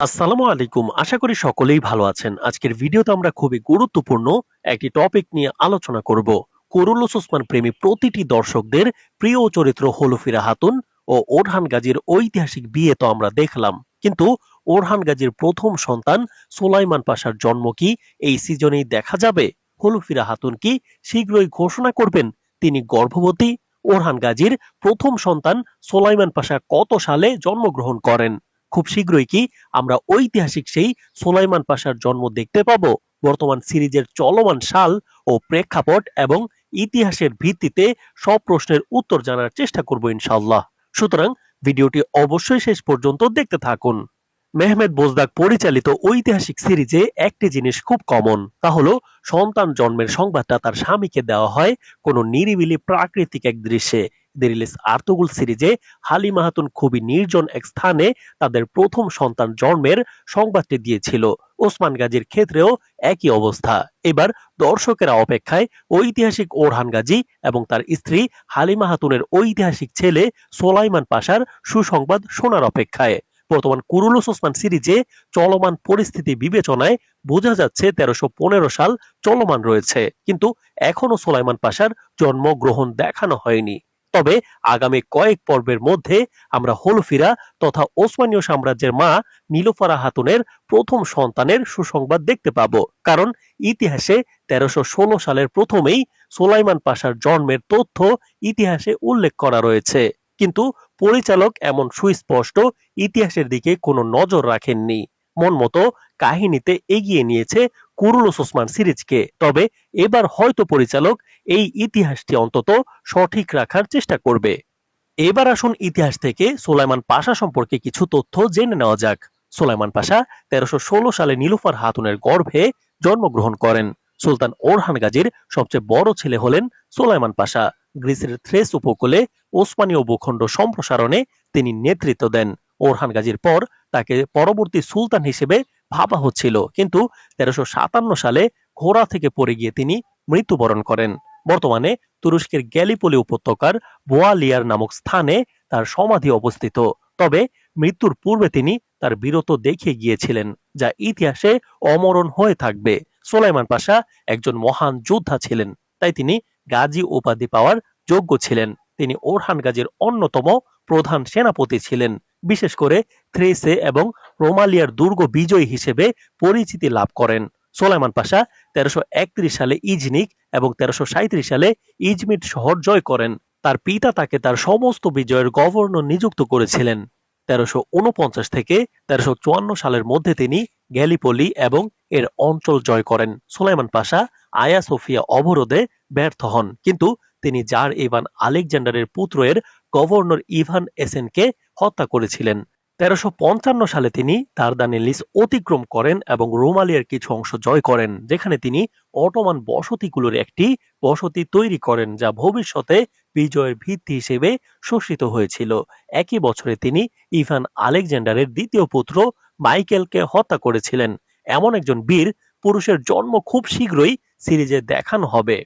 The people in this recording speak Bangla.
আসসালামু আলাইকুম। আশা করি সকলেই ভালো আছেন। আজকের ভিডিওতে আমরা খুবই গুরুত্বপূর্ণ একটি টপিক নিয়ে আলোচনা করব। কুরুলুস ওসমান প্রেমী প্রতিটি দর্শকদের প্রিয় চরিত্র হলুফিরা হাতুন ও ওরহান গাজীর ঐতিহাসিক বিয়ে তো আমরা দেখলাম। কিন্তু ওরহান গাজীর প্রথম সন্তান সোলাইমান পাশার জন্ম কি? এই সিজনেই দেখা যাবে। হলুফিরা হাতুন কি শীঘ্রই ঘোষণা করবেন? তিনি গর্ভবতী। ওরহান গাজীর প্রথম সন্তান সোলাইমান পাশা কত সালে জন্মগ্রহণ করেন? খুব শীঘ্রই কি আমরা ঐতিহাসিক সেই সোলাইমান পাশার জন্ম দেখতে পাবো। বর্তমান সিরিজের চলমান সাল ও প্রেক্ষাপট এবং ইতিহাসের ভিত্তিতে সব প্রশ্নের উত্তর জানার চেষ্টা করব ইনশাল্লাহ সুতরাং ভিডিওটি অবশ্যই শেষ পর্যন্ত দেখতে থাকুন। মেহমেদ বোজদাক পরিচালিত ঐতিহাসিক সিরিজে একটি জিনিস খুব কমন, তা হলো সন্তান জন্মের সংবাদটা তার স্বামীকে দেওয়া হয় কোনো নিরিবিলি প্রাকৃতিক এক দৃশ্যে। দেরিলিস আর্তুগুল সিরিজে হালি মাহাতুন খুবই নির্জন এক স্থানে তাদের প্রথম সন্তান জন্মের সংবাদটি দিয়েছিল। ওসমান গাজীর ক্ষেত্রেও একই অবস্থা। এবার দর্শকেরা অপেক্ষায় ঐতিহাসিক ওরহান গাজী এবং তার স্ত্রী হালিমা হাতুনের ঐতিহাসিক ছেলে সোলাইমান পাশার সুসংবাদ শোনার অপেক্ষায়। বর্তমান কুরুলুস ওসমান সিরিজে চলমান পরিস্থিতি বিবেচনায় বোঝা যাচ্ছে তেরোশো পনেরো সাল চলমান রয়েছে। কিন্তু এখনও সোলাইমান পাশার জন্মগ্রহণ দেখানো হয়নি। তবে আগামী কয়েক পর্বের মধ্যে আমরা হলফিরা তথা ওসমানীয় সাম্রাজ্যের মা নীলোফারা হাতুনের প্রথম সন্তানের সুসংবাদ দেখতে পাব। কারণ ইতিহাসে তেরোশো সালের প্রথমেই সোলাইমান পাশার জন্মের তথ্য ইতিহাসে উল্লেখ করা রয়েছে। কিন্তু পরিচালক এমন সুস্পষ্ট ইতিহাসের দিকে কোনো নজর রাখেননি। মন মতো কাহিনীতে এগিয়ে নিয়েছে কুরুলুস ওসমান সিরিজকে। তবে এবার হয়তো পরিচালক এই ইতিহাসটি অন্তত সঠিক রাখার চেষ্টা করবে। এবার আসুন ইতিহাস থেকে সোলাইমান পাশা সম্পর্কে কিছু তথ্য জেনে নেওয়া যাক। সোলাইমান পাশা তেরোশো সালে নীলুফার হাতুনের গর্ভে জন্মগ্রহণ করেন। সুলতান ওরহান গাজীর সবচেয়ে বড় ছেলে হলেন সোলাইমান পাশা। গ্রিসের থ্রেস উপকূলে ওসমানীয় ভূখণ্ড সম্প্রসারণে তিনি নেতৃত্ব দেন। ওরহান গাজীর পর তাকে পরবর্তী সুলতান হিসেবে ভাবা হচ্ছিল। কিন্তু তেরোশো সাতান্ন সালে ঘোড়া থেকে পড়ে গিয়ে তিনি মৃত্যুবরণ করেন। বর্তমানে তুরস্কের গ্যালিপলি উপত্যকার বোয়ালিয়ার নামক স্থানে তার সমাধি অবস্থিত। তবে মৃত্যুর পূর্বে তিনি তার বীরত্ব দেখিয়ে গিয়েছিলেন, যা ইতিহাসে অমরণ হয়ে থাকবে। সোলাইমান পাশা একজন মহান যোদ্ধা ছিলেন, তাই তিনি গাজী উপাধি পাওয়ার যোগ্য ছিলেন। তিনি ওরহান গাজীর অন্যতম প্রধান সেনাপতি ছিলেন, বিশেষ করে থ্রেসে এবং রোমালিয়ার দুর্গ বিজয় হিসেবে পরিচিতি লাভ করেন। সোলাইমান পাশা তেরোশো সালে ইজনিক এবং তেরোশো সালে ইজমিট শহর জয় করেন। তার পিতা তাকে তার সমস্ত বিজয়ের গভর্নর নিযুক্ত করেছিলেন। তেরোশো থেকে তেরোশো সালের মধ্যে তিনি গ্যালিপলি এবং এর অঞ্চল জয় করেন। সুলাইমান পাশা আয়া সোফিয়া অবরোধে ব্যর্থ হন, কিন্তু তিনি জার ইভান আলেকজান্ডারের পুত্রের গভর্নর ইভান এসেনকে হত্যা করেছিলেন। তেরোশো পঞ্চান্ন সালে তিনি দারদানেলিস অতিক্রম করেন এবং রোমালিয়ার কিছু অংশ জয় করেন, যেখানে তিনি অটোমান বসতিগুলোর একটি বসতি তৈরি করেন যা ভবিষ্যতে বিজয়ের ভিত্তি হিসেবে শোষিত হয়েছিল। একই বছরে তিনি ইভান আলেকজান্ডারের দ্বিতীয় পুত্র মাইকেলকে হত্যা করেছিলেন। এমন একজন বীর পুরুষের জন্ম খুব শীঘ্রই সিরিজে দেখানো হবে।